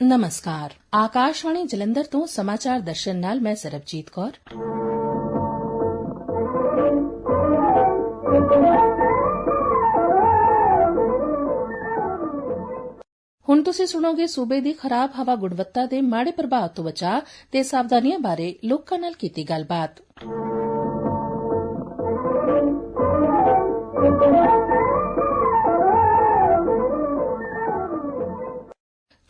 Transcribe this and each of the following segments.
ਨਮਸਕਾਰ ਆਕਾਸ਼ਵਾਣੀ ਜਲੰਧਰ ਤੋਂ ਸਮਾਚਾਰ ਦਰਸ਼ਨ ਨਾਲ ਮੈਂ ਸਰਬਜੀਤ ਕੌਰ ਹੁਣ ਤੁਸੀਂ ਸੁਣੋਗੇ ਸੂਬੇ ਦੀ ਖਰਾਬ ਹਵਾ ਗੁਣਵੱਤਾ ਦੇ ਮਾੜੇ ਪ੍ਰਭਾਵ ਤੋਂ ਬਚਾਅ ਤੇ ਸਾਵਧਾਨੀਆਂ ਬਾਰੇ ਲੋਕਾਂ ਨਾਲ ਕੀਤੀ ਗੱਲਬਾਤ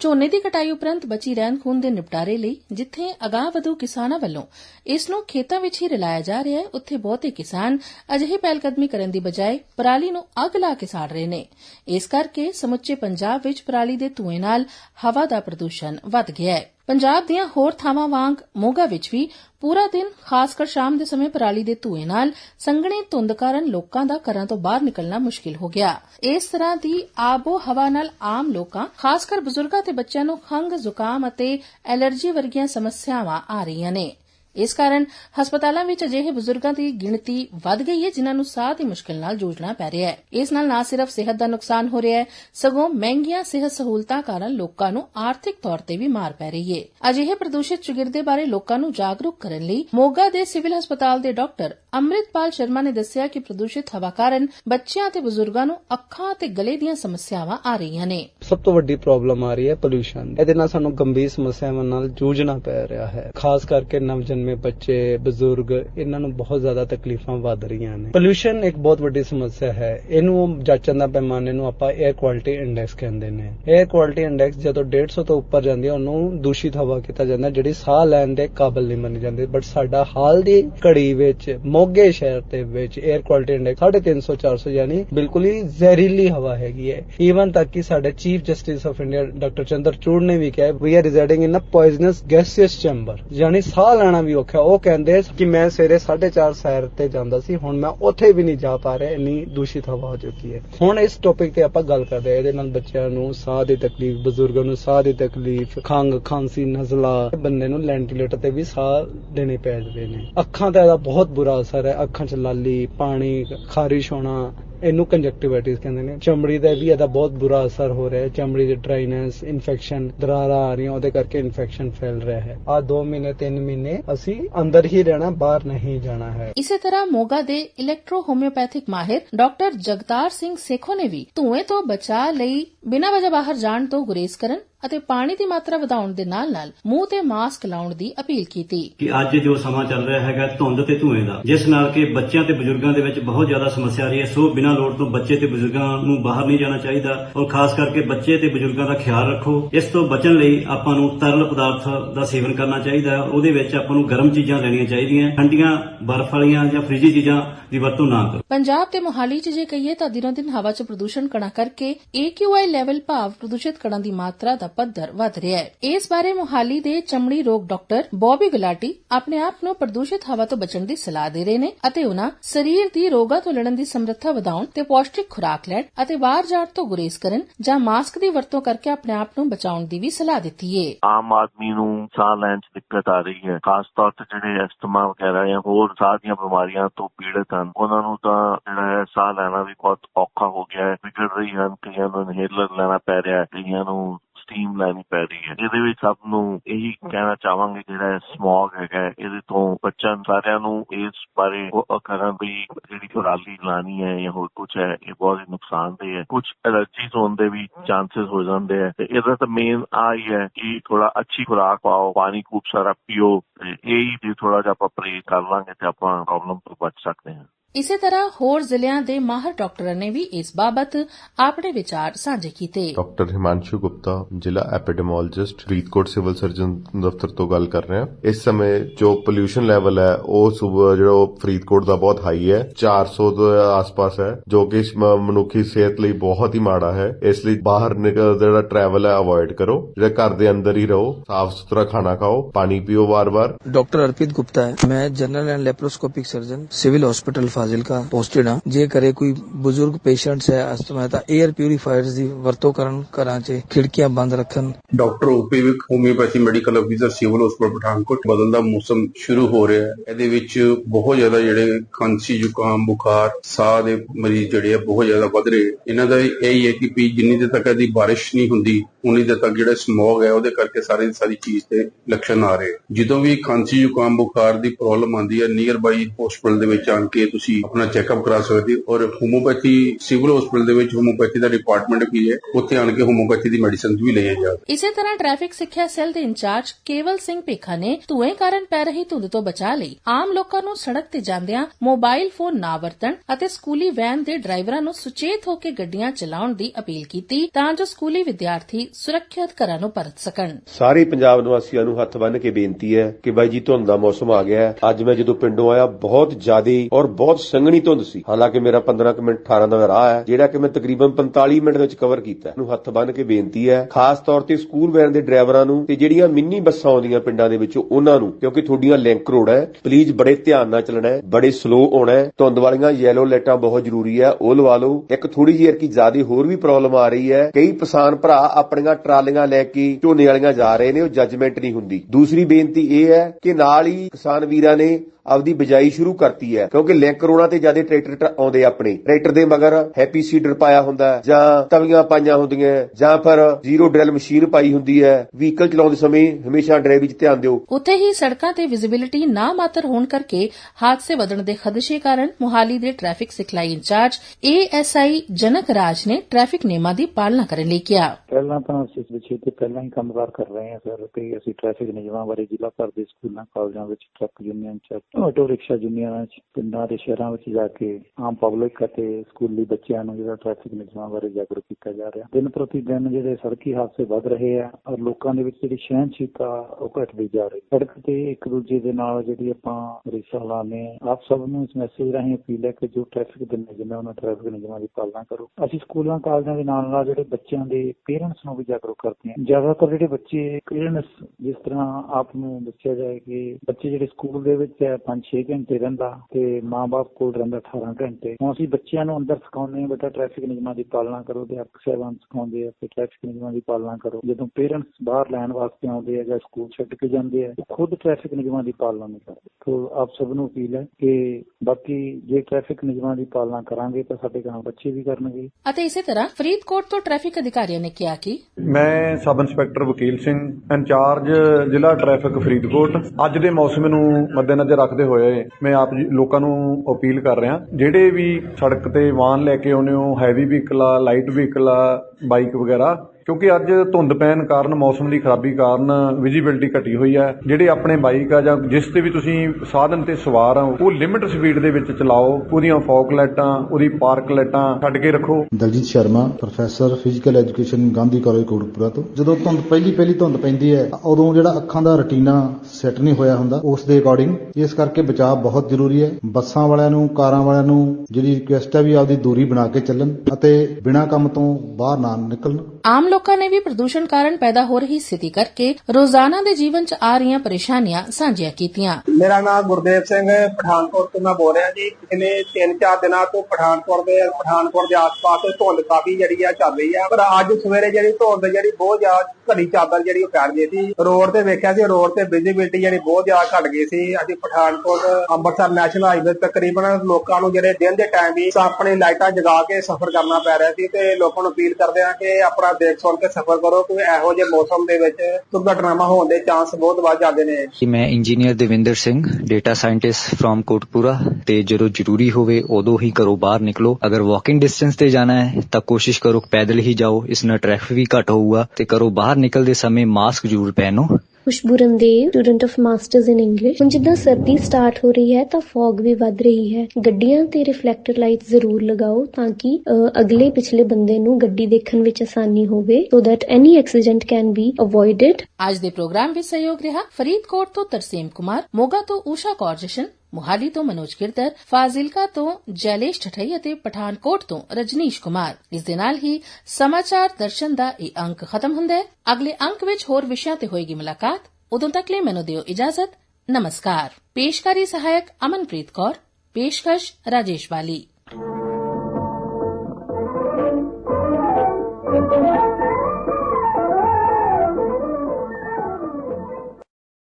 ਝੋਨੇ ਦੀ ਕਟਾਈ ਉਪਰੰਤ ਬਚੀ ਰਹਿੰਦ ਖੂੰਹਦ ਦੇ ਨਿਪਟਾਰੇ ਲਈ, ਜਿੱਥੇ ਅਗਾਂਹ ਵਧੂ ਕਿਸਾਨਾਂ ਵੱਲੋਂ, ਇਸ ਨੂੰ ਖੇਤਾਂ ਵਿੱਚ ਹੀ ਰਲਾਇਆ ਜਾ ਰਿਹਾ ਹੈ, ਉੱਥੇ ਬਹੁਤੇ ਕਿਸਾਨ ਅਜਿਹੀ ਪਹਿਲਕਦਮੀ ਕਰਨ ਦੀ ਬਜਾਏ ਪਰਾਲੀ ਨੂੰ ਅੱਗ ਲਾ ਕੇ ਸਾੜ ਰਹੇ ਨੇ। ਇਸ ਕਰਕੇ ਸਮੁੱਚੇ ਪੰਜਾਬ ਵਿੱਚ ਪਰਾਲੀ ਦੇ ਧੂਏ ਨਾਲ ਹਵਾ ਦਾ ਪ੍ਰਦੂਸ਼ਣ ਵਧ ਗਿਆ ਹੈ। ਪੰਜਾਬ ਦੀਆਂ ਹੋਰ ਥਾਵਾਂ ਵਾਂਗ ਮੋਗਾ ਵਿੱਚ ਵੀ ਪੂਰਾ ਦਿਨ, ਖਾਸ ਕਰ ਸ਼ਾਮ ਦੇ ਸਮੇਂ ਪਰਾਲੀ ਦੇ ਧੂਏ ਨਾਲ ਸੰਘਣੀ ਧੁੰਦ ਕਾਰਨ ਲੋਕਾਂ ਦਾ ਘਰਾਂ ਤੋਂ ਬਾਹਰ ਨਿਕਲਣਾ ਮੁਸ਼ਕਿਲ ਹੋ ਗਿਆ। ਇਸ ਤਰ੍ਹਾਂ ਦੀ ਆਬੋ ਹਵਾ ਨਾਲ ਆਮ ਲੋਕਾਂ, ਖਾਸ ਕਰ ਬਜ਼ੁਰਗਾਂ ਤੇ ਬੱਚਿਆਂ ਨੂੰ ਖੰਘ, ਜ਼ੁਕਾਮ ਅਤੇ ਐਲਰਜੀ ਵਰਗੀਆਂ ਸਮੱਸਿਆਵਾਂ ਆ ਰਹੀਆਂ ਨੇ। ਇਸ ਕਾਰਨ ਹਸਪਤਾਲਾਂ ਵਿੱਚ ਅਜਿਹੇ ਬਜ਼ੁਰਗਾਂ ਦੀ ਗਿਣਤੀ ਵੱਧ ਗਈ ਹੈ, ਜਿਨ੍ਹਾਂ ਨੂੰ ਸਾਹ ਦੀ ਮੁਸ਼ਕਲ ਨਾਲ ਜੂਝਣਾ ਪੈ ਰਿਹਾ ਹੈ। ਇਸ ਨਾਲ ਨਾ ਸਿਰਫ ਸਿਹਤ ਦਾ ਨੁਕਸਾਨ ਹੋ ਰਿਹਾ ਹੈ, ਸਗੋਂ ਮਹਿੰਗੀਆਂ ਸਿਹਤ ਸਹੂਲਤਾਂ ਕਾਰਨ ਲੋਕਾਂ ਨੂੰ ਆਰਥਿਕ ਤੌਰ ਤੇ ਵੀ ਮਾਰ ਪੈ ਰਹੀ ਹੈ। ਅਜਿਹੇ ਪ੍ਰਦੂਸ਼ਿਤ ਚੁਗਿਰਦੇ ਬਾਰੇ ਲੋਕਾਂ ਨੂੰ ਜਾਗਰੂਕ ਕਰਨ ਲਈ ਮੋਗਾ ਦੇ ਸਿਵਲ ਹਸਪਤਾਲ ਦੇ ਡਾਕਟਰ ਅੰਮ੍ਰਿਤਪਾਲ ਸ਼ਰਮਾ ਨੇ ਦੱਸਿਆ ਕਿ ਪ੍ਰਦੂਸ਼ਿਤ ਹਵਾ ਕਾਰਨ ਬੱਚਿਆਂ ਅਤੇ ਬਜ਼ੁਰਗਾਂ ਨੂੰ ਅੱਖਾਂ ਅਤੇ ਗਲੇ ਦੀਆਂ ਸਮੱਸਿਆਵਾਂ ਆ ਰਹੀਆਂ ਨੇ। ਸਭ ਤੋਂ ਵੱਡੀ ਪ੍ਰੋਬਲਮ ਆ ਰਹੀ ਹੈ ਪੋਲੂਸ਼ਨ ਇਹਦੇ ਨਾਲ ਸਾਨੂੰ ਗੰਭੀਰ ਸਮੱਸਿਆਵਾਂ ਨਾਲ ਜੂਝਣਾ ਪੈ ਰਿਹਾ ਹੈ। ਖਾਸ ਕਰਕੇ ਜਨਮੇ ਬੱਚੇ, ਬਜ਼ੁਰਗ, ਇਹਨਾਂ ਨੂੰ ਬਹੁਤ ਜ਼ਿਆਦਾ ਤਕਲੀਫਾਂ ਵੱਧ ਰਹੀਆਂ ਨੇ। ਪੋਲੂਸ਼ਨ ਇੱਕ ਬਹੁਤ ਵੱਡੀ ਸਮੱਸਿਆ ਹੈ। ਇਹਨੂੰ ਜਾਂਚਣ ਦਾ ਪੈਮਾਨੇ ਨੂੰ ਆਪਾਂ 에ਅਰ ਕੁਆਲਿਟੀ ਇੰਡੈਕਸ ਕਹਿੰਦੇ ਨੇ। 에ਅਰ ਕੁਆਲਿਟੀ ਇੰਡੈਕਸ ਜਦੋਂ 150 ਤੋਂ ਉੱਪਰ ਜਾਂਦੀ ਹੈ, ਉਹਨੂੰ ਦੂਸ਼ਿਤ ਹਵਾ ਕੀਤਾ ਜਾਂਦਾ, ਜਿਹੜੀ ਸਾਹ ਲੈਣ ਦੇ ਕਾਬਿਲ ਨਹੀਂ ਮੰਨੀ ਜਾਂਦੀ। ਬਟ ਸਾਡਾ ਹਾਲ ਦੀ ਘੜੀ ਵਿੱਚ, ਮੋਗੇ ਸ਼ਹਿਰ ਦੇ ਵਿੱਚ 에ਅਰ ਕੁਆਲਿਟੀ ਇੰਡੈਕਸ 350 400 ਯਾਨੀ ਬਿਲਕੁਲ ਹੀ ਜ਼ਹਿਰੀਲੀ ਹਵਾ ਹੈਗੀ ਹੈ। ਈਵਨ ਤੱਕ ਕਿ ਸਾਡੇ chief justice of India doctor Chandrachud ਨੇ ਵੀ ਕਿਹਾ we are residing in a poisonous gaseous chamber ਯਾਨੀ ਸਾਹ ਲੈਣਾ ਵੀ ਔਖਾ ਉਹ ਕਹਿੰਦੇ ਕਿ ਮੈਂ ਸਵੇਰੇ 4:30 ਸੈਰ ਤੇ ਜਾਂਦਾ ਸੀ। ਹੁਣ ਮੈਂ ਉੱਥੇ ਵੀ ਨਹੀਂ ਜਾ ਪਾ ਰਿਹਾ। ਇੰਨੀ ਦੂਸ਼ਿਤ ਹਵਾ ਹੋ ਚੁੱਕੀ ਹੈ। ਹੁਣ ਇਸ ਟੌਪਿਕ ਤੇ ਆਪਾਂ ਗੱਲ ਕਰਦੇ ਹਾਂ। ਇਹਦੇ ਨਾਲ ਬੱਚਿਆਂ ਨੂੰ ਸਾਹ ਦੀ ਤਕਲੀਫ, ਬਜ਼ੁਰਗਾਂ ਨੂੰ ਸਾਹ ਦੀ ਤਕਲੀਫ ਖੰਗ ਖਾਂਸੀ, ਨਜ਼ਲਾ, ਬੰਦੇ ਨੂੰ ਵੈਂਟੀਲੇਟਰ ਤੇ ਵੀ ਸਾਹ ਦੇਣੇ ਪੈ ਰਹੇ ਨੇ। ਅੱਖਾਂ ਦਾ ਇਹਦਾ ਬਹੁਤ ਬੁਰਾ ਅਸਰ ਹੈ। ਅੱਖਾਂ 'ਚ ਲਾਲੀ, ਪਾਣੀ, ਖਾਰਿਸ਼ ਹੋਣਾ ਇਹਨੂੰ ਕੰਜਕਟਿਵਾਈਟਿਸ ਕਹਿੰਦੇ ਨੇ। ਚਮੜੀ ਦਾ ਵੀ ਇਹਦਾ ਬਹੁਤ ਬੁਰਾ ਅਸਰ ਹੋ ਰਿਹਾ ਹੈ। ਚਮੜੀ ਦੀ ਡਰਾਈਨੈਸ ਇਨਫੈਕਸ਼ਨ ਦਰਾਰਾਂ ਆ ਰਹੀਆਂ, ਉਹਦੇ ਕਰਕੇ ਇਨਫੈਕਸ਼ਨ ਫੈਲ ਰਿਹਾ ਹੈ। ਆ 2 ਮਹੀਨੇ 3 ਮਹੀਨੇ ਅਸੀਂ ਅੰਦਰ ਹੀ ਰਹਿਣਾ, ਬਾਹਰ ਨਹੀਂ ਜਾਣਾ ਹੈ। ਇਸੇ ਤਰ੍ਹਾਂ ਮੋਗਾ ਦੇ ਇਲੈਕਟ੍ਰੋ ਹੋਮਿਓਪੈਥਿਕ ਮਾਹਿਰ ਡਾਕਟਰ ਜਗਤਾਰ ਸਿੰਘ ਸੇਖੋ ਨੇ ਵੀ ਧੂਏ ਤੋਂ ਬਚਾਅ ਲਈ ਬਿਨਾਂ ਵਜ੍ਹਾ ਬਾਹਰ ਜਾਣ ਤੋਂ ਗੁਰੇਜ਼ ਕਰਨ ਅਤੇ ਪਾਣੀ ਦੀ ਮਾਤਰਾ ਵਧਾਉਣ ਦੇ ਨਾਲ-ਨਾਲ ਮੂੰਹ ਤੇ ਮਾਸਕ ਲਾਉਣ ਦੀ ਅਪੀਲ ਕੀਤੀ। ਕਿ ਅੱਜ ਜੋ ਸਮਾਂ ਚੱਲ ਰਿਹਾ ਹੈਗਾ ਧੁੰਦ ਤੇ ਧੂਏ ਦਾ ਜਿਸ ਨਾਲ ਕਿ ਬੱਚਿਆਂ ਤੇ ਬਜ਼ੁਰਗਾਂ ਦੇ ਵਿੱਚ ਬਹੁਤ ਜ਼ਿਆਦਾ ਸਮੱਸਿਆ ਆ ਰਹੀ ਹੈ। ਸੋ ਬਿਨਾਂ ਲੋੜ ਤੋਂ ਬੱਚੇ ਤੇ ਬਜ਼ੁਰਗਾਂ ਨੂੰ ਬਾਹਰ ਨਹੀਂ ਜਾਣਾ ਚਾਹੀਦਾ ਔਰ ਖਾਸ ਕਰਕੇ ਬੱਚੇ ਤੇ ਬਜ਼ੁਰਗਾਂ ਦਾ ਖਿਆਲ ਰੱਖੋ। ਇਸ ਤੋਂ ਬਚਣ ਲਈ ਆਪਾਂ ਨੂੰ ਤਰਲ ਪਦਾਰਥ ਦਾ ਸੇਵਨ ਕਰਨਾ ਚਾਹੀਦਾ ਹੈ। ਉਹਦੇ ਵਿੱਚ ਆਪਾਂ ਨੂੰ ਗਰਮ ਚੀਜ਼ਾਂ ਲੈਣੀਆਂ ਚਾਹੀਦੀਆਂ ਠੰਡੀਆਂ ਬਰਫ਼ ਵਾਲੀਆਂ ਜਾਂ ਫ੍ਰਿਜੀ ਚੀਜ਼ਾਂ ਦੀ ਵਰਤੋਂ ਨਾ ਕਰੋ। ਪੰਜਾਬ ਤੇ ਮੋਹਾਲੀ 'ਚ ਜੇ ਕਹੀਏ ਤਾਂ ਦਿਨੋਂ ਦਿਨ ਹਵਾ 'ਚ ਪ੍ਰਦੂਸ਼ਣ ਕਣਾ ਕਰਕੇ AQI ਲੈਵਲ ਭਾਵ ਪ੍ਰਦੂਸ਼ਿਤ ਕਣਾਂ ਦੀ ਮਾਤਰਾ ਦਾ ਪੱਧਰ ਵਧ ਰਿਹਾ ਹੈ। ਇਸ ਬਾਰੇ ਮੋਹਾਲੀ ਦੇ ਚਮੜੀ ਰੋਗ ਡਾਕਟਰ ਬੌਬੀ ਗੁਲਾਟੀ ਆਪਣੇ ਆਪ ਨੂੰ ਪ੍ਰਦੂਸ਼ਿਤ ਹਵਾ ਤੋਂ ਬਚਣ ਦੀ ਸਲਾਹ ਦੇ ਰਹੇ ਨੇ ਅਤੇ ਉਹਨਾਂ ਸਰੀਰ ਦੀ ਰੋਗਾਂ ਤੋਂ ਲੜਨ ਦੀ ਸਮਰੱਥਾ ਵਧਾਉਣ ਤੇ ਪੌਸ਼ਟਿਕ ਖੁਰਾਕ ਲੈਣ ਅਤੇ ਬਾਹਰ ਜਾਣ ਤੋਂ ਗੁਰੇਜ਼ ਕਰਨ ਜਾਂ ਮਾਸਕ ਦੀ ਵਰਤੋਂ ਕਰਕੇ ਆਪਣੇ ਆਪ ਨੂੰ ਬਚਾਉਣ ਦੀ ਵੀ ਸਲਾਹ ਦਿੱਤੀ ਹੈ ਆਮ ਆਦਮੀ ਨੂੰ ਸਾਹ ਲੈਣ 'ਚ ਦਿੱਕਤ ਆ ਰਹੀ ਹੈ। ਖਾਸ ਤੌਰ ਤੇ ਜਿਹੜੇ ਅਸਥਮਾ ਵਗੈਰਾ ਜਾਂ ਹੋਰ ਸਾਹ ਦੀਆਂ ਬਿਮਾਰੀਆਂ ਤੋਂ ਪੀੜਤ ਹਨ ਉਹਨਾਂ ਨੂੰ ਤਾਂ ਜਿਹੜਾ ਸਾਹ ਲੈਣਾ ਵੀ ਬਹੁਤ ਔਖਾ ਹੋ ਗਿਆ ਹੈ। ਵਿਗੜ ਰਹੀ ਹਨ, ਕਈਆਂ ਨੂੰ ਇਨਹੇਲਰ ਲੈਣਾ ਪੈ ਰਿਹਾ ਹੈ, ਕਈਆਂ ਨੂੰ ਸਟੀਮ ਲੈਣੀ ਪੈ ਰਹੀ ਹੈ। ਇਹਦੇ ਵਿੱਚ ਸਭ ਨੂੰ ਇਹੀ ਕਹਿਣਾ ਚਾਹਾਂਗੇ ਜਿਹੜਾ ਸਮੌਗ ਹੈਗਾ, ਇਹਦੇ ਤੋਂ ਬਚਣ ਸਾਰਿਆਂ ਨੂੰ ਇਸ ਬਾਰੇ ਕਰਨ ਵੀ ਜਿਹੜੀ ਪਰਾਲੀ ਲਾਣੀ ਹੈ ਜਾਂ ਹੋਰ ਕੁਝ ਹੈ, ਇਹ ਬਹੁਤ ਹੀ ਨੁਕਸਾਨਦੇਹ ਹੈ। ਕੁਝ ਐਲਰਜੀਜ਼ ਹੋਣ ਦੇ ਵੀ ਚਾਂਸਸ ਹੋ ਜਾਂਦੇ ਹੈ। ਤੇ ਇਹਦਾ ਤਾਂ ਮੇਨ ਆ ਹੀ ਹੈ ਕਿ ਥੋੜਾ ਅੱਛੀ ਖੁਰਾਕ ਪਾਓ, ਪਾਣੀ ਖੂਬ ਸਾਰਾ ਪੀਓ ਇਹ ਹੀ ਥੋੜਾ ਜਿਹਾ ਆਪਾਂ ਪਰਹੇਜ਼ ਕਰ ਲਾਂਗੇ ਤੇ ਆਪਾਂ ਪ੍ਰੋਬਲਮ ਤੋਂ ਬਚ ਸਕਦੇ ਹਾਂ। ਇਸੇ ਤਰ੍ਹਾਂ ਹੋਰ ਜ਼ਿਲ੍ਹਿਆਂ ਦੇ ਮਾਹਰ ਡਾਕਟਰਾਂ ਨੇ ਵੀ ਇਸ ਬਾਬਤ ਆਪਣੇ ਵਿਚਾਰ ਸਾਂਝੇ ਕੀਤੇ। ਡਾਕਟਰ ਹਿਮਾਂਸ਼ੂ ਗੁਪਤਾ ਜ਼ਿਲ੍ਹਾ ਐਪੀਡੈਮੋਲੋਜਿਸਟ ਫਰੀਦਕੋਟ ਸਿਵਲ ਸਰਜਨ ਦਫ਼ਤਰ ਤੋਂ ਗੱਲ ਕਰ ਰਹੇ ਹਾਂ। ਇਸ ਸਮੇਂ ਜੋ ਪੋਲੂਸ਼ਨ ਲੈਵਲ ਹੈ ਉਹ ਸੂਬਾ ਜਿਹੜਾ ਉਹ ਫਰੀਦਕੋਟ ਦਾ ਬਹੁਤ ਹਾਈ ਹੈ 400 ਦੇ ਆਸ-ਪਾਸ ਹੈ ਜੋ ਕਿ ਮਨੁੱਖੀ ਸਿਹਤ ਲਈ ਬਹੁਤ ਹੀ ਮਾੜਾ ਹੈ। ਇਸ ਲਈ ਬਾਹਰ ਨਿਕਲ ਜਿਹੜਾ ਟਰੈਵਲ ਹੈ ਅਵੋਇਡ ਕਰੋ। ਜਿਹੜਾ ਘਰ ਦੇ ਅੰਦਰ ਹੀ ਰਹੋ ਸਾਫ਼ ਸੁਥਰਾ ਖਾਣਾ ਖਾਓ ਪਾਣੀ ਪੀਓ ਵਾਰ-ਵਾਰ। ਡਾਕਟਰ ਅਰਪਿਤ ਗੁਪਤਾ ਹੈ। ਮੈਂ general and laparoscopic surgeon civil hospital Fazilka posted ਹਾਂ ਜੇ ਕਰੇ ਕੋਈ ਬਜ਼ੁਰਗ ਪੇਸ਼ੈਂਟਸ ਹੈ ਅਸਥਮਾ ਤਾਂ 에ਅਰ ਪਿਊਰੀਫਾਇਰਸ ਦੀ ਵਰਤੋਂ ਕਰਨ ਘਰਾਂ 'ਚ ਖਿੜਕੀਆਂ ਬੰਦ ਰੱਖਣ। Doctor OP Vik homeopathy medical officer civil ਹਸਪਤਾਲ ਪਠਾਨਕੋਟ ਬਦਲਦਾ ਮੌਸਮ ਸ਼ੁਰੂ ਹੋ ਰਿਹਾ ਹੈ। ਇਹਦੇ ਵਿੱਚ ਬਹੁਤ ਜ਼ਿਆਦਾ ਜਿਹੜੇ ਖਾਂਸੀ, ਜ਼ੁਕਾਮ, ਬੁਖਾਰ, ਸਾਹ ਦੇ ਮਰੀਜ਼ ਜਿਹੜੇ ਆ ਬਹੁਤ ਜ਼ਿਆਦਾ ਵੱਧ ਰਹੇ। ਇਹਨਾਂ ਦਾ ਇਹ ਹੀ ਹੈ ਕਿ ਜਿੰਨੀ ਦੇਰ ਤੱਕ ਇਹਦੀ ਬਾਰਿਸ਼ ਨਹੀਂ ਹੁੰਦੀ ਉਨੀ ਦੇਰ ਤੱਕ ਜਿਹੜਾ ਸਮੋਗ ਹੈ, ਉਹਦੇ ਕਰਕੇ ਸਾਰੀ ਸਾਰੀ ਚੀਜ਼ ਤੇ ਲੱਛਣ ਆ ਰਹੇ ਜਦੋਂ ਵੀ ਖਾਂਸੀ ਜ਼ੁਕਾਮ, ਬੁਖਾਰ ਦੀ ਪ੍ਰੋਬਲਮ ਆਉਂਦੀ ਹੈ ਨੀਅਰ ਬਾਈ ਹਸਪੀਟਲ ਦੇ ਵਿੱਚ ਆਣ ਕੇ ਤੁਸੀਂ ਆਪਣਾ ਚੈੱਕਅਪ ਕਰਾ ਸਕਦੇ ਹੋ ਔਰ ਹੋਮੋਪੈਥੀ ਸਿਵਲ ਹਸਪੀਟਲ ਦੇ ਵਿੱਚ ਹੋਮੋਪੈਥੀ ਦਾ ਡਿਪਾਰਟਮੈਂਟ ਵੀ ਹੈ, ਉੱਥੇ ਆਣ ਕੇ ਹੋਮੋਪੈਥੀ ਦੀ ਮੈਡੀਸਿਨਸ ਵੀ ਲਈਆਂ ਜਾ ਇਸੇ ਤਰ੍ਹਾਂ ਟ੍ਰੈਫਿਕ ਸਿੱਖਿਆ ਸੈੱਲ ਦੇ ਇੰਚਾਰਜ ਕੇਵਲ ਸਿੰਘ ਭੇਖਾ ਨੇ ਧੂਏ ਕਾਰਨ ਪੈ ਰਹੀ ਧੁੰਦ ਤੋਂ ਬਚਾਅ ਲਈ ਆਮ ਲੋਕਾਂ ਨੂੰ ਸੜਕ ਤੇ ਜਾਂਦਿਆਂ ਮੋਬਾਈਲ ਫੋਨ ਨਾ ਵਰਤਣ ਅਤੇ ਸਕੂਲੀ ਵੈਨ ਦੇ ਡਰਾਈਵਰਾਂ ਨੂੰ ਸੁਚੇਤ ਹੋ ਕੇ ਗੱਡੀਆਂ ਚਲਾਉਣ ਦੀ ਅਪੀਲ ਕੀਤੀ ਤਾਂ ਜੋ ਸਕੂਲੀ ਵਿਦਿਆਰਥੀ ਸੁਰੱਖਿਅਤ ਘਰਾਂ ਨੂੰ ਪਰਤ ਸਕਣ। ਸਾਰੇ ਪੰਜਾਬ ਨਿਵਾਸੀਆਂ ਨੂੰ ਹੱਥ ਬੰਨ ਕੇ ਬੇਨਤੀ ਹੈ ਕਿ ਬਾਈ ਜੀ, ਧੁੰਦ ਦਾ ਮੌਸਮ ਆ ਗਿਆ ਹੈ। ਅੱਜ ਮੈਂ ਜਦੋਂ ਪਿੰਡੋਂ ਆਇਆ, ਬਹੁਤ ਜ਼ਿਆਦੀ ਔਰ ਬਹੁਤ ਸੰਘਣੀ ਧੁੰਦ ਸੀ। ਹਾਲਾਂਕਿ ਮੇਰਾ 15 ਕੁ ਮਿੰਟ 18 ਦਾ ਰਾਹ ਹੈ, ਜਿਹੜਾ ਕਿ ਮੈਂ ਤਕਰੀਬਨ 45 ਮਿੰਟ ਵਿੱਚ ਕਵਰ ਕੀਤਾ ਨੂੰ ਹੱਥ ਬੰਨ ਕੇ ਬੇਨਤੀ ਹੈ, ਖਾਸ ਤੌਰ ਤੇ ਸਕੂਲ ਵੈਨ ਦੇ ਡਰਾਈਵਰਾਂ ਨੂੰ ਤੇ ਜਿਹੜੀਆਂ ਮਿੰਨੀ ਬੱਸਾਂ ਆਉਂਦੀਆਂ ਪਿੰਡਾਂ ਦੇ ਵਿੱਚ, ਉਹਨਾਂ ਨੂੰ, ਕਿਉਂਕਿ ਤੁਹਾਡੀਆਂ ਲਿੰਕ ਰੋਡ ਹੈ ਪਲੀਜ਼ ਬੜੇ ਧਿਆਨ ਨਾਲ ਚੱਲਣਾ ਹੈ, ਬੜੇ ਸਲੋ ਆਉਣਾ ਹੈ। ਧੁੰਦ ਵਾਲੀਆਂ ਯੈਲੋ ਲਾਈਟਾਂ ਬਹੁਤ ਜ਼ਰੂਰੀ ਹੈ, ਉਹ ਲਵਾ ਲਓ। ਇੱਕ ਥੋੜੀ ਜਿਹੀ ਅਰਕੀ ਜ਼ਿਆਦੀ ਹੋਰ ਵੀ ਪ੍ਰੋਬਲਮ ਆ ਰਹੀ ਹੈ। ਕਈ ਕਿਸਾਨ ਭਰਾ ਆਪਣੇ ਆਪਣੀਆਂ ਟਰਾਲੀਆਂ ਲੈ ਕੇ ਝੋਨੇ ਵਾਲੀਆਂ ਜਾ ਰਹੇ ਨੇ, ਉਹ ਜੱਜਮੈਂਟ ਨਹੀਂ ਹੁੰਦੀ। ਦੂਸਰੀ ਬੇਨਤੀ ਇਹ ਹੈ ਕਿ ਨਾਲ ਹੀ ਕਿਸਾਨ ਵੀਰਾਂ ਨੇ ਆਪਦੀ ਬਿਜਾਈ ਸ਼ੁਰੂ ਕਰਤੀ ਹੈ। ਕਿਉਂਕਿ ਲਿੰਕ ਰੋਡਾਂ ਤੇ ਜ਼ਿਆਦਾ ਟਰੈਕਟਰ ਆਉਂਦੇ ਆਪਣੇ। ਟਰੈਕਟਰ ਦੇ ਮਗਰ ਹੈਪੀ ਸੀਡਰ ਪਾਇਆ ਹੁੰਦਾ ਜਾਂ ਤਵੀਆਂ ਪਾਈਆਂ ਹੁੰਦੀਆਂ ਜਾਂ ਫਿਰ ਜ਼ੀਰੋ ਡਰਿਲ ਮਸ਼ੀਨ ਪਾਈ ਹੁੰਦੀ ਹੈ। ਵਹੀਕਲ ਚਲਾਉਂਦੇ ਸਮੇਂ ਹਮੇਸ਼ਾ ਡਰਾਈਵਿੰਗ 'ਚ ਧਿਆਨ ਦਿਓ। ਉੱਥੇ ਹੀ ਸੜਕਾਂ ਤੇ ਵਿਜ਼ਿਬਿਲਿਟੀ ਨਾ ਮਾਤਰ ਹੋਣ ਕਰਕੇ ਹਾਦਸੇ ਵਧਣ ਦੇ ਖਦਸ਼ੇ ਕਾਰਨ ਮੁਹਾਲੀ ਦੇ ਟ੍ਰੈਫਿਕ ਸਿਖਲਾਈ ਇੰਚਾਰਜ ਏਐਸਆਈ ਜਨਕ ਰਾਜ ਨੇ ਟ੍ਰੈਫਿਕ ਨਿਯਮਾਂ ਦੀ ਪਾਲਣਾ ਕਰਨ ਲਈ ਕਿਹਾ। ਪਹਿਲਾਂ ਤਾਂ ਅਸੀਂ ਇਸ ਵਿਸ਼ੇ ਤੇ ਪਹਿਲਾਂ ਹੀ ਕੰਮਕਾਰ ਕਰ ਰਹੇ ਹਾਂ ਸਰ ਤੇ ਅਸੀਂ ਟ੍ਰੈਫਿਕ ਨਿਯਮਾਂ ਬਾਰੇ ਜ਼ਿਲ੍ਹਾ ਭਰ ਦੇ ਸਕੂਲਾਂ ਕਾਲਜਾਂ ਵਿੱਚ ਟਰੱਕ ਯੂਨੀਅਨ ਚ ਆਟੋ ਰਿਕਸ਼ਾ ਯੂਨੀਅਨਾਂ ਪਿੰਡਾਂ ਦੇ ਸ਼ਹਿਰਾਂ ਵਿੱਚ ਜਾ ਕੇ ਆਮ ਪਬਲਿਕ ਅਤੇ ਸਕੂਲੀ ਬੱਚਿਆਂ ਨੂੰ ਜਿਹੜਾ ਟ੍ਰੈਫਿਕ ਨਿਯਮਾਂ ਬਾਰੇ ਜਾਗਰੂਕ ਕੀਤਾ ਜਾ ਰਿਹਾ। ਦਿਨ ਪ੍ਰਤੀ ਦਿਨ ਜਿਹੜੇ ਸੜਕੀ ਹਾਦਸੇ ਵੱਧ ਰਹੇ ਆ ਔਰ ਲੋਕਾਂ ਦੇ ਵਿੱਚ ਜਿਹੜੀ ਸਹਿਣਸ਼ੀਲਤਾ ਉਹ ਘਟਦੀ ਜਾ ਰਹੀ। ਸੜਕ ਤੇ ਇੱਕ ਦੂਜੇ ਦੇ ਨਾਲ ਜਿਹੜੀ ਆਪਾਂ ਰਿਕਸ਼ਾ ਲਾਉਂਦੇ ਹਾਂ, ਆਪ ਸਭ ਨੂੰ ਇਸ ਮੈਸੇਜ ਰਾਹੀਂ ਅਪੀਲ ਹੈ ਕਿ ਜੋ ਟ੍ਰੈਫਿਕ ਦੇ ਨਿਯਮ ਹੈ ਉਹਨਾਂ ਟ੍ਰੈਫਿਕ ਨਿਯਮਾਂ ਦੀ ਪਾਲਣਾ ਕਰੋ। ਅਸੀਂ ਸਕੂਲਾਂ, ਕਾਲਜਾਂ ਦੇ ਨਾਲ ਨਾਲ ਜਿਹੜੇ ਬੱਚਿਆਂ ਦੇ ਪੇਰੈਂਟਸ ਨੂੰ ਵੀ ਜਾਗਰੂਕ ਕਰਦੇ ਹਾਂ। ਜ਼ਿਆਦਾਤਰ ਜਿਹੜੇ ਬੱਚੇ ਪੇਰੈਂਟਸ ਜਿਸ ਤਰ੍ਹਾਂ ਆਪ ਨੂੰ ਦੱਸਿਆ ਜਾਏ ਕਿ ਬੱਚੇ ਜਿਹੜੇ ਸਕੂਲ ਦੇ ਵਿੱਚ ਹੈ 5-6 ਘੰਟੇ ਰਹਿੰਦਾ ਤੇ ਮਾਂ-ਬਾਪ ਕੋਲ ਰਹਿੰਦਾ 18 ਘੰਟੇ। ਹੁਣ ਅਸੀਂ ਬੱਚਿਆਂ ਨੂੰ ਅੰਦਰ ਸਿਖਾਉਂਦੇ ਹਾਂ ਬੇਟਾ ਟ੍ਰੈਫਿਕ ਨਿਯਮਾਂ ਦੀ ਪਾਲਣਾ ਕਰੋ ਤੇ ਅਧਿਆਪਕ ਸਾਹਿਬਾਨ ਸਿਖਾਉਂਦੇ ਆ ਕਿ ਟ੍ਰੈਫਿਕ ਨਿਯਮਾਂ ਦੀ ਪਾਲਣਾ ਕਰੋ। ਜਦੋਂ ਪੇਰੈਂਟਸ ਬਾਹਰ ਲੈਣ ਵਾਸਤੇ ਆਉਂਦੇ ਆ ਜਾਂ ਸਕੂਲ ਛੱਡ ਕੇ ਜਾਂਦੇ ਆ ਉਹ ਖੁਦ ਟ੍ਰੈਫਿਕ ਨਿਯਮਾਂ ਦੀ ਪਾਲਣਾ ਨਹੀਂ ਕਰਦੇ। ਤੋਂ ਆਪ ਸਭ ਨੂੰ ਅਪੀਲ ਹੈ ਕਿ ਬਾਕੀ ਜੇ ਟ੍ਰੈਫਿਕ ਨਿਯਮਾਂ ਦੀ ਪਾਲਣਾ ਕਰਾਂਗੇ ਤਾਂ ਸਾਡੇ ਗਾਂ ਬੱਚੇ ਵੀ ਕਰਨਗੇ। ਅਤੇ ਇਸੇ ਤਰ੍ਹਾਂ ਫਰੀਦਕੋਟ ਤੋਂ ਟ੍ਰੈਫਿਕ ਅਧਿਕਾਰੀਆਂ ਨੇ ਕਿਹਾ ਕਿ ਮੈਂ sub inspector Vakil Singh incharge ਜ਼ਿਲ੍ਹਾ ਟ੍ਰੈਫਿਕ ਫਰੀਦਕੋਟ। ਅੱਜ ਦੇ ਮੌਸਮ ਨੂੰ ਮੱਦੇਨਜ਼ਰ ਰੱਖਦੇ ਹੋਏ ਮੈਂ ਆਪ ਜੀ- ਲੋਕਾਂ ਨੂੰ ਅਪੀਲ ਕਰ ਰਿਹਾ, ਜਿਹੜੇ ਵੀ ਸੜਕ ਤੇ ਵਾਹਨ ਲੈ ਕੇ ਆਉਂਦੇ ਹੋ ਹੈਵੀ ਵਹੀਕਲ ਆ ਲਾਈਟ ਵਹੀਕਲ ਆ ਬਾਈਕ ਵਗੈਰਾ ਕਿਉਂਕਿ ਅੱਜ ਧੁੰਦ ਪੈਣ ਕਾਰਨ ਮੌਸਮ ਦੀ ਖਰਾਬੀ ਕਾਰਨ ਵਿਜ਼ਿਬਿਲਟੀ ਘਟੀ ਹੋਈ ਹੈ। ਜਿਹੜੇ ਆਪਣੇ ਬਾਈਕ ਆ ਜਾਂ ਜਿਸ ਤੇ ਵੀ ਤੁਸੀਂ ਸਾਧਨ ਤੇ ਸਵਾਰ ਆ ਉਹ ਲਿਮਿਟ ਸਪੀਡ ਦੇ ਵਿੱਚ ਚਲਾਓ। ਉਹਦੀਆਂ ਫੌਗ ਲਾਈਟਾਂ ਉਹਦੀ ਪਾਰਕ ਲਾਈਟਾਂ ਛੱਡ ਕੇ ਰੱਖੋ। Daljit Sharma professor physical education Gandhi college Kotpura ਤੋਂ। ਜਦੋਂ ਧੁੰਦ ਪਹਿਲੀ ਪਹਿਲੀ ਧੁੰਦ ਪੈਂਦੀ ਹੈ ਉਦੋਂ ਜਿਹੜਾ ਅੱਖਾਂ ਦਾ ਰਟੀਨਾ ਸੈੱਟ ਨਹੀਂ ਹੋਇਆ ਹੁੰਦਾ ਉਸ ਦੇ ਅਕੋਰਡਿੰਗ ਇਸ ਕਰਕੇ ਬਚਾਅ ਬਹੁਤ ਜ਼ਰੂਰੀ ਹੈ। ਬੱਸਾਂ ਵਾਲਿਆਂ ਨੂੰ ਕਾਰਾਂ ਵਾਲਿਆਂ ਨੂੰ ਜਿਹੜੀ ਰਿਕੁਐਸਟ ਹੈ ਵੀ ਆਪਦੀ ਦੂਰੀ ਬਣਾ ਕੇ ਚੱਲਣ ਅਤੇ ਬਿਨਾਂ ਕੰਮ ਤੋਂ ਬਾਹਰ ਨਾ ਨਿਕਲਣ। ਆਮ ਲੋਕਾਂ ਨੇ ਵੀ ਪ੍ਰਦੂਸ਼ਣ ਕਾਰਨ ਪੈਦਾ ਹੋ ਰਹੀ ਸਥਿਤੀ ਕਰਕੇ ਰੋਜ਼ਾਨਾ ਦੇ ਜੀਵਨ 'ਚ ਆ ਰਹੀਆਂ ਪਰੇਸ਼ਾਨੀਆਂ ਸਾਂਝੀਆਂ ਕੀਤੀਆਂ। ਮੇਰਾ ਨਾਮ ਗੁਰਦੇਵ ਸਿੰਘ ਪਠਾਨਕੋਟ ਤੋਂ ਮੈਂ ਬੋਲ ਰਿਹਾ ਜੀ। ਪਿਛਲੇ 3-4 ਦਿਨਾਂ ਤੋਂ ਪਠਾਨਕੋਟ ਦੇ ਪਠਾਨਕੋਟ ਦੇ ਆਸ-ਪਾਸ ਧੁੰਦ ਕਾਫੀ ਜਿਹੜੀ ਆ ਚੱਲ ਰਹੀ ਆ। ਪਰ ਅੱਜ ਸਵੇਰੇ ਜਿਹੜੀ ਧੁੰਦ ਜਿਹੜੀ ਬਹੁਤ ਜ਼ਿਆਦਾ ਘੜੀ ਚਾਦਰ ਜਿਹੜੀ ਉਹ ਫੈਲ ਗਈ ਸੀ। ਰੋਡ ਤੇ ਵੇਖਿਆ ਸੀ, ਰੋਡ ਤੇ ਵਿਜ਼ਿਬਿਲਟੀ ਜਿਹੜੀ ਬਹੁਤ ਜ਼ਿਆਦਾ ਘਟ ਗਈ ਸੀ। ਅਸੀਂ ਪਠਾਨਕੋਟ ਅੰਮ੍ਰਿਤਸਰ ਨੈਸ਼ਨਲ ਹਾਈਵੇ ਤਕਰੀਬਨ ਲੋਕਾਂ ਨੂੰ ਜਿਹੜੇ ਦਿਨ ਦੇ ਟਾਈਮ ਵੀ ਆਪਣੀ ਲਾਈਟਾਂ ਜਗਾ ਕੇ ਸਫ਼ਰ ਕਰਨਾ ਪੈ ਰਿਹਾ ਸੀ ਤੇ ਲੋਕਾਂ ਨੂੰ ਅਪੀਲ ਕਰਦੇ ਆ ਕਿ ਆਪਣਾ ਦੇਖ ਸੁਣ ਕੇ ਸਫ਼ਰ ਕਰੋ ਕੋਈ ਇਹੋ ਜਿਹੇ ਮੌਸਮ ਦੇ ਵਿੱਚ ਦੁਰਘਟਨਾਵਾਂ ਹੋਣ ਦੇ ਚਾਂਸ ਬਹੁਤ ਵੱਧ ਜਾਂਦੇ ਨੇ। ਮੈਂ engineer Devinder Singh data scientist from Kotpura ਤੇ ਜਦੋਂ ਜ਼ਰੂਰੀ ਹੋਵੇ ਉਦੋਂ ਹੀ ਘਰੋਂ ਬਾਹਰ ਨਿਕਲੋ। ਅਗਰ ਵਾਕਿੰਗ ਡਿਸਟੈਂਸ ਤੇ ਜਾਣਾ ਹੈ, ਤਾਂ ਕੋਸ਼ਿਸ਼ ਕਰੋ ਪੈਦਲ ਹੀ ਜਾਓ। ਇਸ ਨਾਲ ਟ੍ਰੈਫਿਕ ਵੀ ਘੱਟ ਹੋਊਗਾ ਤੇ ਘਰੋਂ ਬਾਹਰ ਨਿਕਲਦੇ ਸਮੇਂ ਮਾਸਕ ਜ਼ਰੂਰ ਪਹਿਨੋ। Khushbu Ramdev student of masters in English ਹੁਣ ਜਿੱਦਾਂ ਸਰਦੀ ਸਟਾਰਟ ਹੋ ਰਹੀ ਹੈ, ਤਾਂ ਫੌਗ ਵੀ ਵੱਧ ਰਹੀ ਹੈ। ਗੱਡੀਆਂ ਤੇ ਰਿਫਲੈਕਟਰ ਲਾਈਟ ਜ਼ਰੂਰ ਲਗਾਓ ਤਾਂ ਕਿ ਅਗਲੇ ਪਿਛਲੇ ਬੰਦੇ ਨੂੰ ਗੱਡੀ ਦੇਖਣ ਵਿੱਚ ਆਸਾਨੀ ਹੋਵੇ। So that any accident can be avoided ਅੱਜ ਦੇ ਪ੍ਰੋਗਰਾਮ ਵਿੱਚ ਸਹਿਯੋਗ ਰਿਹਾ ਫਰੀਦਕੋਟ ਤੋਂ ਤਰਸੇਮ ਕੁਮਾਰ, ਮੋਗਾ ਤੋਂ ਊਸ਼ਾ ਕੌਰ ਜਸ਼ਨ ਮੋਹਾਲੀ ਤੋਂ ਮਨੋਜ ਕਿਰਦਰ ਫਾਜ਼ਿਲਕਾ ਤੋਂ ਜੈਲੇਸ਼ ਠਠਈ ਅਤੇ ਪਠਾਨਕੋਟ ਤੋਂ ਰਜਨੀਸ਼ ਕੁਮਾਰ। ਇਸ ਦੇ ਨਾਲ ਹੀ ਸਮਾਚਾਰ ਦਰਸ਼ਨ ਦਾ ਇਹ ਅੰਕ ਖਤਮ ਹੁੰਦਾ ਹੈ। ਅਗਲੇ ਅੰਕ ਵਿੱਚ ਹੋਰ ਵਿਸ਼ਿਆਂ ਤੇ ਹੋਏਗੀ ਮੁਲਾਕਾਤ। ਉਦੋਂ ਤੱਕ ਲਈ ਮੈਨੂੰ ਦਿਓ ਇਜਾਜ਼ਤ। ਨਮਸਕਾਰ। ਪੇਸ਼ਕਾਰੀ ਸਹਾਇਕ ਅਮਨਪ੍ਰੀਤ ਕੌਰ। ਪੇਸ਼ਕਸ਼ ਰਾਜੇਸ਼ ਵਾਲੀ।